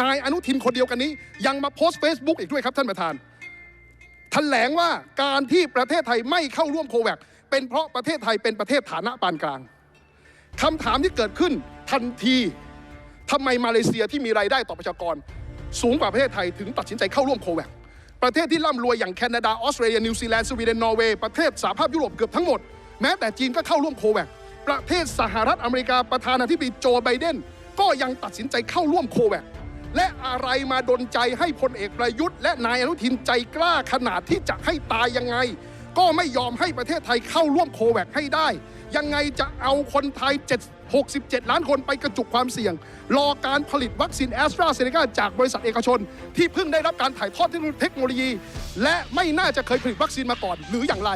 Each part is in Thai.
นายอนุทินคนเดียวกันนี้ ยังมาโพสต์ Facebook อีกด้วยครับท่านประธานแถลงว่าการที่ประเทศไทยไม่เข้าร่วมโควัคเป็นเพราะประเทศไทยเป็นประเทศฐานะปานกลางคำถามที่เกิดขึ้นทันทีทำไมมาเลเซียที่มีรายได้ต่อประชากร สูงกว่าประเทศไทยถึงตัดสินใจเข้าร่วมโควัคประเทศที่ร่ำรวยอย่างแคนาดาออสเตรเลียนิวซีแลนด์สวีเดนนอร์เวย์ประเทศสหภาพยุโรปเกือบทั้งหมด แม้แต่จีนก็เข้าร่วมโควัคประเทศสหรัฐอเมริกาประธานาธิบดีโจไบเดนก็ยังตัดสินใจเข้าร่วมโควัค และอะไรมาดนใจให้พลเอกประยุทธ์และนายอนุทินใจกล้าขนาดที่จะให้ตายยังไง ก็ไม่ยอมให้ประเทศไทยเข้าร่วมโควัคให้ได้ ยังไงจะเอาคนไทย 7 67 ล้านคนไปกระจุกความเสี่ยง รอการผลิตวัคซีนแอสตราเซเนกาจากบริษัทเอกชน ที่เพิ่งได้รับการถ่ายทอดเทคโนโลยี และไม่น่าจะเคยผลิตวัคซีนมาก่อนหรืออย่างไร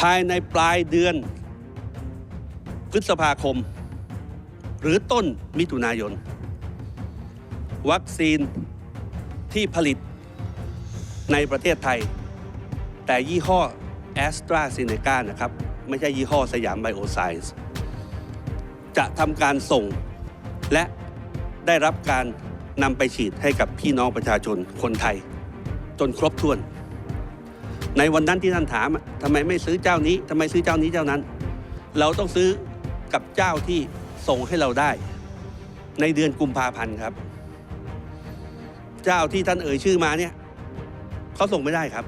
ภายในปลายเดือน พฤษภาคม หรือต้นมิถุนายน วัคซีนที่ผลิตในประเทศไทย แต่ยี่ห้อแอสตราเซเนกานะครับ ไม่ใช่ยี่ห้อสยามไบโอไซส์จะทำการส่งและได้รับการนำไปฉีดให้กับพี่น้องประชาชนคนไทย จนครบถ้วน ในวันนั้นที่ท่านถามทำไมไม่ซื้อเจ้านี้ทำไมซื้อเจ้านี้เจ้านั้น เราต้องซื้อกับเจ้าที่ส่งให้เราได้ ในเดือนกุมภาพันธ์ครับ เจ้าที่ท่านเอ่ยชื่อมาเนี่ยเขาส่งไม่ได้ครับ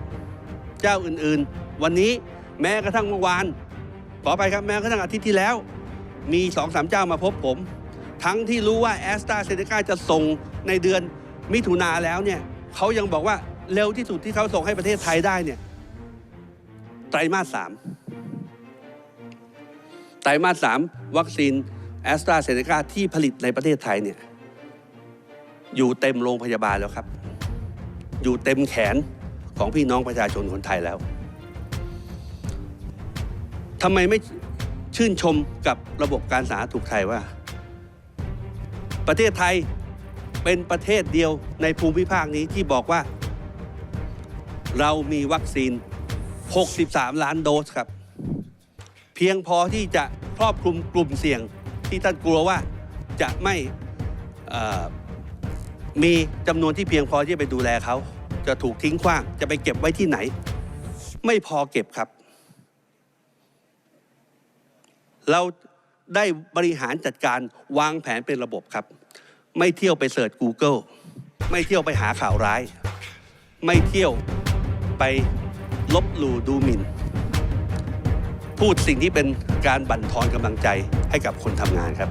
เจ้าอื่นๆ วันนี้แม้กระทั่งเมื่อวานขอไปครับแม้กระทั่งอาทิตย์ที่แล้ว มีสองสามเจ้ามาพบผม ทั้งที่รู้ว่าแอสตราเซเนกาจะส่งในเดือนมิถุนาแล้วเนี่ยเขายังบอกว่าเร็วที่สุดที่เขาส่งให้ประเทศไทยได้เนี่ยไตรมาสสามไตรมาสสามวัคซีนแอสตราเซเนกาที่ผลิตในประเทศไทยเนี่ย อยู่เต็มโรงพยาบาลแล้วครับ อยู่เต็มแขนของพี่น้องประชาชนคนไทยแล้วทำไมไม่ชื่นชมกับระบบการสาธารณสุขไทยว่า ประเทศไทยเป็นประเทศเดียวในภูมิภาคนี้ที่บอกว่า เรามีวัคซีน 63 ล้านโดสครับ เพียงพอที่จะครอบคลุมกลุ่มเสี่ยงที่ท่านกลัวว่าจะไม่ มีจำนวนที่เพียงพอที่จะไปดูแลเขา จะถูกทิ้งขว้าง จะไปเก็บไว้ที่ไหน ไม่พอเก็บครับ เราได้บริหารจัดการวางแผนเป็นระบบครับ ไม่เที่ยวไปเสิร์ช Google ไม่เที่ยวไปหาข่าวร้าย ไม่เที่ยวไปลบหลู่ดูหมิ่น พูดสิ่งที่เป็นการบั่นทอนกำลังใจให้กับคนทำงานครับ